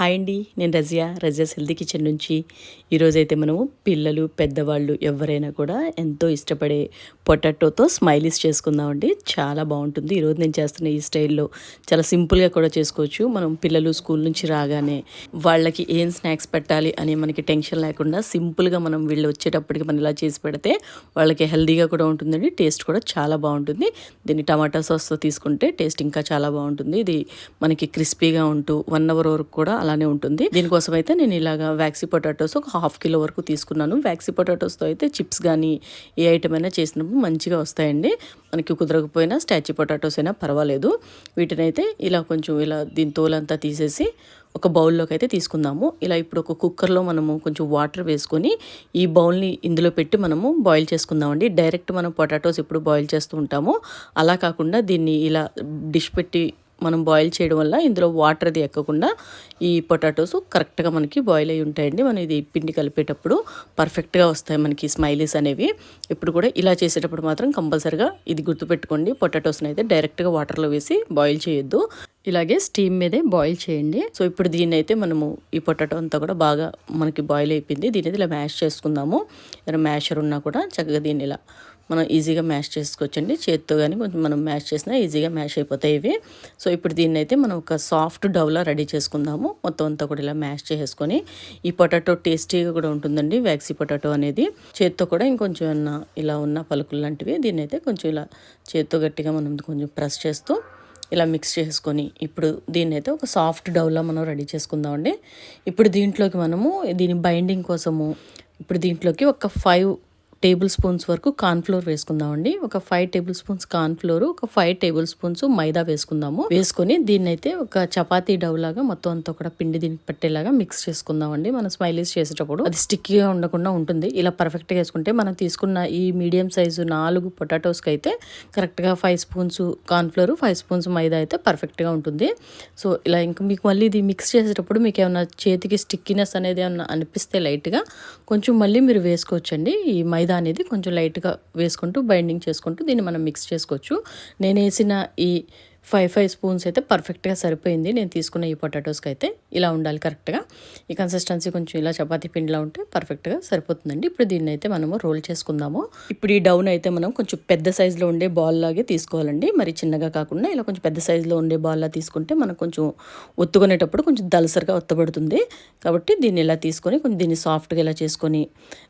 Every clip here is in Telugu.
హాయ్ అండి నేను రజియా. రజియాస్ హెల్తీ కిచెన్ నుంచి ఈరోజైతే మనము పిల్లలు పెద్దవాళ్ళు ఎవరైనా కూడా ఎంతో ఇష్టపడే పొటాటోతో స్మైలీస్ చేసుకుందామండి. చాలా బాగుంటుంది. ఈరోజు నేను చేస్తున్న ఈ స్టైల్లో చాలా సింపుల్గా కూడా చేసుకోవచ్చు. మనం పిల్లలు స్కూల్ నుంచి రాగానే వాళ్ళకి ఏం స్నాక్స్ పెట్టాలి అని మనకి టెన్షన్ లేకుండా సింపుల్గా మనం వీళ్ళు వచ్చేటప్పటికి మనం ఇలా చేసి పెడితే వాళ్ళకి హెల్దీగా కూడా ఉంటుందండి. టేస్ట్ కూడా చాలా బాగుంటుంది. దీన్ని టమాటా సాస్తో తీసుకుంటే టేస్ట్ ఇంకా చాలా బాగుంటుంది. ఇది మనకి క్రిస్పీగా ఉంటూ వన్ అవర్ వరకు కూడా అలానే ఉంటుంది. దీనికోసం అయితే నేను ఇలాగా వ్యాక్సీ పొటాటోస్ ఒక హాఫ్ కిలో వరకు తీసుకున్నాను. వ్యాక్సీ పొటాటోస్తో అయితే చిప్స్ కానీ ఏ ఐటమ్ అయినా చేసినప్పుడు మంచిగా వస్తాయండి. మనకి కుదరకపోయినా స్టాచ్యూ పొటాటోస్ అయినా పర్వాలేదు. వీటినైతే ఇలా కొంచెం ఇలా దీని తోలంతా తీసేసి ఒక బౌల్లోకి అయితే తీసుకుందాము. ఇలా ఇప్పుడు ఒక కుక్కర్లో మనము కొంచెం వాటర్ వేసుకొని ఈ బౌల్ని ఇందులో పెట్టి మనము బాయిల్ చేసుకుందామండి. డైరెక్ట్ మనం పొటాటోస్ ఇప్పుడు బాయిల్ చేస్తూ ఉంటాము. అలా కాకుండా దీన్ని ఇలా డిష్ పెట్టి మనం బాయిల్ చేయడం వల్ల ఇందులో వాటర్ అది ఎక్కకుండా ఈ పొటాటోస్ కరెక్ట్గా మనకి బాయిల్ అయి ఉంటాయండి. మనం ఇది పిండి కలిపేటప్పుడు పర్ఫెక్ట్గా వస్తాయి మనకి స్మైలీస్ అనేవి. ఇప్పుడు కూడా ఇలా చేసేటప్పుడు మాత్రం కంపల్సరిగా ఇది గుర్తుపెట్టుకోండి. పొటాటోస్ని అయితే డైరెక్ట్గా వాటర్లో వేసి బాయిల్ చేయొద్దు. ఇలాగే స్టీమ్ మీదే బాయిల్ చేయండి. సో ఇప్పుడు దీన్ని అయితే మనము ఈ పొటాటో అంతా కూడా బాగా మనకి బాయిల్ అయిపోయింది. దీని అయితే ఇలా మ్యాష్ చేసుకుందాము. ఏదైనా మ్యాషర్ ఉన్నా కూడా చక్కగా దీన్ని ఇలా మనం ఈజీగా మ్యాష్ చేసుకోవచ్చండి. చేత్తో కానీ కొంచెం మనం మ్యాష్ చేసినా ఈజీగా మ్యాష్ అయిపోతాయి ఇవి. సో ఇప్పుడు దీన్ని అయితే మనం ఒక సాఫ్ట్ డవ్లా రెడీ చేసుకుందాము. మొత్తం అంతా కూడా ఇలా మ్యాష్ చేసుకొని ఈ పొటాటో టేస్టీగా కూడా ఉంటుందండి వ్యాక్సీ పొటాటో అనేది. చేత్తో కూడా ఇంకొంచెం ఏమన్నా ఇలా ఉన్న పలుకులు లాంటివి దీన్ని అయితే కొంచెం ఇలా చేత్తో గట్టిగా మనం కొంచెం ప్రెస్ చేస్తూ ఇలా మిక్స్ చేసుకొని ఇప్పుడు దీన్ని అయితే ఒక సాఫ్ట్ డవ్లా మనం రెడీ చేసుకుందామండి. ఇప్పుడు దీంట్లోకి మనము దీని బైండింగ్ కోసము ఇప్పుడు దీంట్లోకి ఒక ఫైవ్ టేబుల్ స్పూన్స్ వరకు కార్న్ఫ్లోర్ వేసుకుందామండి. ఒక ఫైవ్ టేబుల్ స్పూన్స్ కార్న్ఫ్లోర్ ఒక ఫైవ్ టేబుల్ స్పూన్స్ మైదా వేసుకుందాము. వేసుకొని దీన్ని అయితే ఒక చపాతీ డవ్ లాగా మొత్తం అంతా కూడా పిండి దీనికి పట్టేలాగా మిక్స్ చేసుకుందామండి. మనం స్మైలీస్ చేసేటప్పుడు అది స్టిక్కీగా ఉండకుండా ఉంటుంది. ఇలా పర్ఫెక్ట్గా వేసుకుంటే మనం తీసుకున్న ఈ మీడియం సైజు నాలుగు పొటాటోస్కి అయితే కరెక్ట్గా five spoons cornflour five spoons maida అయితే పర్ఫెక్ట్గా ఉంటుంది. సో ఇలా ఇంకా మీకు మళ్ళీ ఇది మిక్స్ చేసేటప్పుడు మీకు ఏమైనా చేతికి స్టిక్కినెస్ అనేది ఏమన్నా అనిపిస్తే లైట్గా కొంచెం మళ్ళీ మీరు వేసుకోవచ్చండి. ఈ మైదా మైదా అనేది కొంచెం లైట్గా వేసుకుంటూ బైండింగ్ చేసుకుంటూ దీన్ని మనం మిక్స్ చేసుకోవచ్చు. నేను వేసిన ఈ ఫైవ్ ఫైవ్ స్పూన్స్ అయితే పర్ఫెక్ట్గా సరిపోయింది. నేను తీసుకున్న ఈ పొటాటోస్కి అయితే ఇలా ఉండాలి కరెక్ట్గా. ఈ కన్సిస్టెన్సీ కొంచెం ఇలా చపాతీ పిండిలా ఉంటే పర్ఫెక్ట్గా సరిపోతుందండి. ఇప్పుడు దీన్ని అయితే మనము రోల్ చేసుకుందాము. ఇప్పుడు ఈ డౌన్ అయితే మనం కొంచెం పెద్ద సైజులో ఉండే బాల్ లాగే తీసుకోవాలండి. మరి చిన్నగా కాకుండా ఇలా కొంచెం పెద్ద సైజులో ఉండే బాల్ లా తీసుకుంటే మనం కొంచెం ఒత్తుకునేటప్పుడు కొంచెం దలసరిగా ఒత్తబడుతుంది. కాబట్టి దీన్ని ఇలా తీసుకొని కొంచెం దీన్ని సాఫ్ట్గా ఇలా చేసుకొని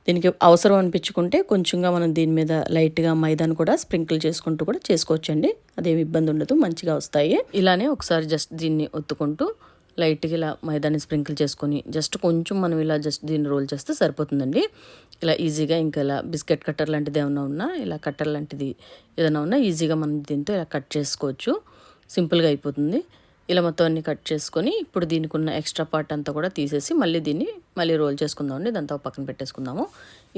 దీనికి అవసరం అనిపించుకుంటే కొంచెంగా మనం దీని మీద లైట్గా మైదాను కూడా స్ప్రింకిల్ చేసుకుంటూ కూడా చేసుకోవచ్చండి. అదేమి ఇబ్బంది ఉండదు. మంచి మంచిగా వస్తాయి. ఇలానే ఒకసారి జస్ట్ దీన్ని ఒత్తుకుంటూ లైట్గా ఇలా మైదాన్ని స్ప్రింకిల్ చేసుకొని జస్ట్ కొంచెం మనం ఇలా జస్ట్ దీన్ని రోల్ చేస్తే సరిపోతుందండి. ఇలా ఈజీగా ఇంకా ఇలా బిస్కెట్ కట్టర్ లాంటిది ఏమైనా ఉన్నా ఇలా కట్టర్ లాంటిది ఏదైనా ఉన్నా ఈజీగా మనం దీంతో ఇలా కట్ చేసుకోవచ్చు. సింపుల్గా అయిపోతుంది. ఇలా మొత్తం అన్ని కట్ చేసుకొని ఇప్పుడు దీనికి ఉన్న ఎక్స్ట్రా పార్ట్ అంతా కూడా తీసేసి మళ్ళీ దీన్ని మళ్ళీ రోల్ చేసుకుందామండి. దాంతో పక్కన పెట్టేసుకుందాము.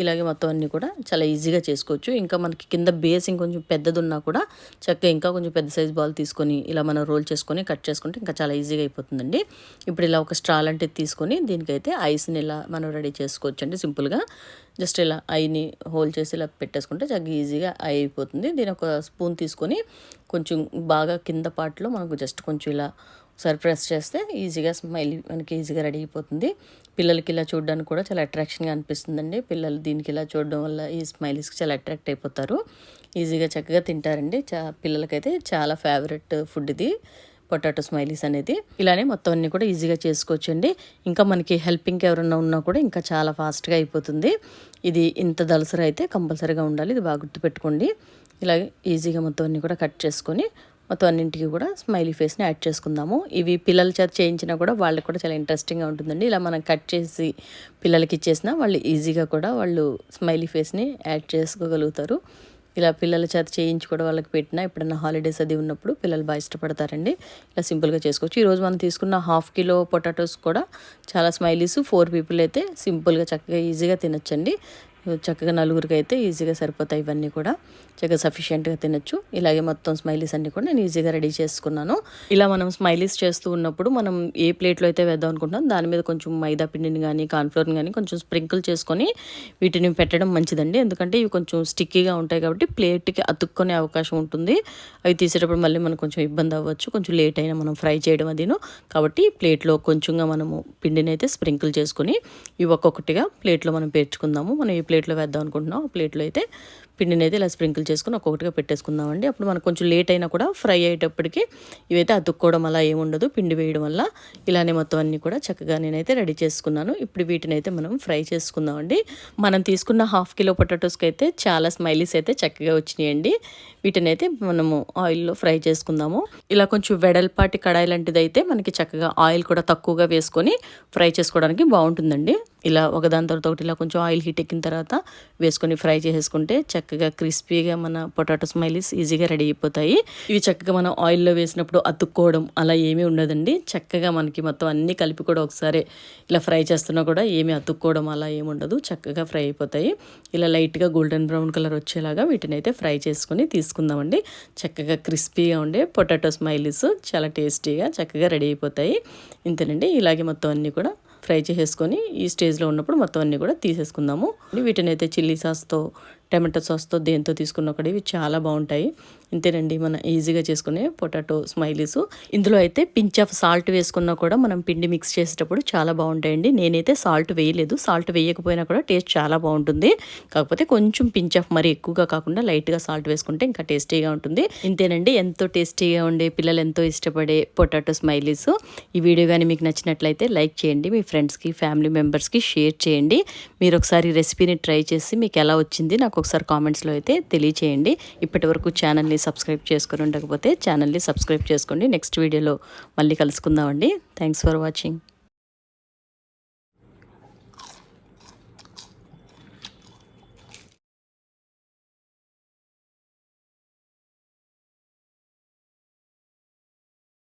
ఇలాగే మొత్తం అన్నీ కూడా చాలా ఈజీగా చేసుకోవచ్చు. ఇంకా మనకి కింద బేస్ ఇంకొంచెం పెద్దది ఉన్నా కూడా చక్కగా ఇంకా కొంచెం పెద్ద సైజ్ బాల్ తీసుకొని ఇలా మనం రోల్ చేసుకొని కట్ చేసుకుంటే ఇంకా చాలా ఈజీగా అయిపోతుందండి. ఇప్పుడు ఇలా ఒక స్ట్రా లాంటిది తీసుకొని దీనికైతే ఐస్ని ఇలా మనం రెడీ చేసుకోవచ్చు అండి సింపుల్గా. జస్ట్ ఇలా ఐని హోల్ చేసి ఇలా పెట్టేసుకుంటే చక్కగా ఈజీగా ఐ అయిపోతుంది. దీని ఒక స్పూన్ తీసుకొని కొంచెం బాగా కింద పార్ట్లో మనకు జస్ట్ కొంచెం ఇలా ఒకసారి ప్రెస్ చేస్తే ఈజీగా స్మైల్ మనకి ఈజీగా రెడీ అయిపోతుంది. పిల్లలకి ఇలా చూడడానికి కూడా చాలా అట్రాక్షన్గా అనిపిస్తుందండి. పిల్లలు దీనికి ఇలా చూడడం వల్ల ఈ స్మైలీస్కి చాలా అట్రాక్ట్ అయిపోతారు. ఈజీగా చక్కగా తింటారండి. చా పిల్లలకైతే చాలా ఫేవరెట్ ఫుడ్ ఇది పొటాటో స్మైలీస్ అనేది. ఇలానే మొత్తం అన్ని కూడా ఈజీగా చేసుకోవచ్చండి. ఇంకా మనకి హెల్పింగ్ ఎవరన్నా ఉన్నా కూడా ఇంకా చాలా ఫాస్ట్గా అయిపోతుంది. ఇది ఇంత దలసర అయితే కంపల్సరీగా ఉండాలి. ఇది బాగా గుర్తుపెట్టుకోండి. ఇలా ఈజీగా మొత్తం అన్ని కూడా కట్ చేసుకొని మొత్తం అన్నింటికి కూడా స్మైలీ ఫేస్ని యాడ్ చేసుకుందాము. ఇవి పిల్లల చేత చేయించినా కూడా వాళ్ళకి కూడా చాలా ఇంట్రెస్టింగ్గా ఉంటుందండి. ఇలా మనం కట్ చేసి పిల్లలకి ఇచ్చేసినా వాళ్ళు ఈజీగా కూడా వాళ్ళు స్మైలీ ఫేస్ని యాడ్ చేసుకోగలుగుతారు. ఇలా పిల్లల చేత చేయించి కూడా వాళ్ళకి పెట్టినా ఎప్పుడన్నా హాలిడేస్ అది ఉన్నప్పుడు పిల్లలు బాగా ఇష్టపడతారండి. ఇలా సింపుల్గా చేసుకోవచ్చు. ఈరోజు మనం తీసుకున్న హాఫ్ కిలో పొటాటోస్ కూడా చాలా స్మైలీస్ ఫోర్ పీపుల్ అయితే సింపుల్గా చక్కగా ఈజీగా తినొచ్చండి. చక్కగా నలుగురికి అయితే ఈజీగా సరిపోతాయి ఇవన్నీ కూడా. చక్కగా సఫిషియెంట్గా తినొచ్చు. ఇలాగే మొత్తం స్మైలీస్ అన్నీ కూడా నేను ఈజీగా రెడీ చేసుకున్నాను. ఇలా మనం స్మైలీస్ చేస్తూ ఉన్నప్పుడు మనం ఏ ప్లేట్లో అయితే వేద్దాం అనుకుంటున్నాం దాని మీద కొంచెం మైదా పిండిని కానీ కార్న్ఫ్లోర్ని కానీ కొంచెం స్ప్రింకిల్ చేసుకొని వీటిని పెట్టడం మంచిదండి. ఎందుకంటే ఇవి కొంచెం స్టిక్కీగా ఉంటాయి కాబట్టి ప్లేట్కి అతుక్కునే అవకాశం ఉంటుంది. అవి తీసేటప్పుడు మళ్ళీ మనకు కొంచెం ఇబ్బంది అవ్వచ్చు. కొంచెం లేట్ అయినా మనం ఫ్రై చేయడం అదిను. కాబట్టి ప్లేట్లో కొంచెంగా మనము పిండిని అయితే స్ప్రింకిల్ చేసుకొని ఇవి ఒక్కొక్కటిగా ప్లేట్లో మనం పేర్చుకుందాము. మనం ఏ ప్లేట్లో వేద్దాం అనుకుంటున్నాం. ప్లేట్లో అయితే పిండిని అయితే ఇలా స్ప్రింకిల్ చేసుకుని ఒక్కొక్కటిగా పెట్టేసుకుందామండి. అప్పుడు మనకు కొంచెం లేట్ అయినా కూడా ఫ్రై అయ్యేటప్పటికి ఇవైతే అతుక్కోవడం అలా ఏముండదు పిండి వేయడం వల్ల ఇలానే మొత్తం అన్నీ కూడా చక్కగా నేనైతే రెడీ చేసుకున్నాను. ఇప్పుడు వీటిని అయితే మనం ఫ్రై చేసుకుందామండి. మనం తీసుకున్న హాఫ్ కిలో పొటాటోస్కి అయితే చాలా స్మైలీస్ అయితే చక్కగా వచ్చినాయండి. వీటిని అయితే మనము ఆయిల్లో ఫ్రై చేసుకుందాము. ఇలా కొంచెం వెడల్పాటి కడాయి లాంటిది అయితే మనకి చక్కగా ఆయిల్ కూడా తక్కువగా వేసుకొని ఫ్రై చేసుకోవడానికి బాగుంటుందండి. ఇలా ఒకదాని తర్వాత ఒకటి ఇలా కొంచెం ఆయిల్ హీట్ ఎక్కిన తర్వాత వేసుకొని ఫ్రై చేసేసుకుంటే చక్కగా చక్కగా క్రిస్పీగా మన పొటాటో స్మైలీస్ ఈజీగా రెడీ అయిపోతాయి. ఇవి చక్కగా మనం ఆయిల్లో వేసినప్పుడు అతుక్కోవడం అలా ఏమీ ఉండదండి. చక్కగా మనకి మొత్తం అన్నీ కలిపి కూడా ఒకసారి ఇలా ఫ్రై చేస్తున్నా కూడా ఏమీ అతుక్కోవడం అలా ఏమి ఉండదు. చక్కగా ఫ్రై అయిపోతాయి. ఇలా లైట్గా గోల్డెన్ బ్రౌన్ కలర్ వచ్చేలాగా వీటిని అయితే ఫ్రై చేసుకొని తీసుకుందామండి. చక్కగా క్రిస్పీగా ఉండే పొటాటో స్మైలీస్ చాలా టేస్టీగా చక్కగా రెడీ అయిపోతాయి. ఇంతేనండి. ఇలాగే మొత్తం అన్నీ కూడా ఫ్రై చేసేసుకొని ఈ స్టేజ్లో ఉన్నప్పుడు మొత్తం అన్నీ కూడా తీసేసుకుందాము. వీటిని అయితే చిల్లీ సాస్తో టమాటో సాస్తో దేంతో తీసుకున్న కూడా ఇవి చాలా బాగుంటాయి. ఇంతేనండి మనం ఈజీగా చేసుకునే పొటాటో స్మైలీస్. ఇందులో అయితే పించ్ ఆఫ్ సాల్ట్ వేసుకున్నా కూడా మనం పిండి మిక్స్ చేసేటప్పుడు చాలా బాగుంటాయండి. నేనైతే సాల్ట్ వేయలేదు. సాల్ట్ వేయకపోయినా కూడా టేస్ట్ చాలా బాగుంటుంది. కాకపోతే కొంచెం పించ్ ఆఫ్ మరి ఎక్కువగా కాకుండా లైట్గా సాల్ట్ వేసుకుంటే ఇంకా టేస్టీగా ఉంటుంది. ఇంతేనండి ఎంతో టేస్టీగా ఉండే పిల్లలు ఎంతో ఇష్టపడే పొటాటో స్మైలీస్. ఈ వీడియో కానీ మీకు నచ్చినట్లయితే లైక్ చేయండి. మీ ఫ్రెండ్స్కి ఫ్యామిలీ మెంబర్స్కి షేర్ చేయండి. మీరు ఒకసారి రెసిపీని ట్రై చేసి మీకు ఎలా వచ్చింది నాకు ఒకసారి కామెంట్స్లో అయితే తెలియచేయండి. ఇప్పటి వరకు ఛానల్ని సబ్స్క్రైబ్ చేసుకుని ఉండకపోతే ఛానల్ని సబ్స్క్రైబ్ చేసుకోండి. నెక్స్ట్ వీడియోలో మళ్ళీ కలుసుకుందామండి. Thanks for watching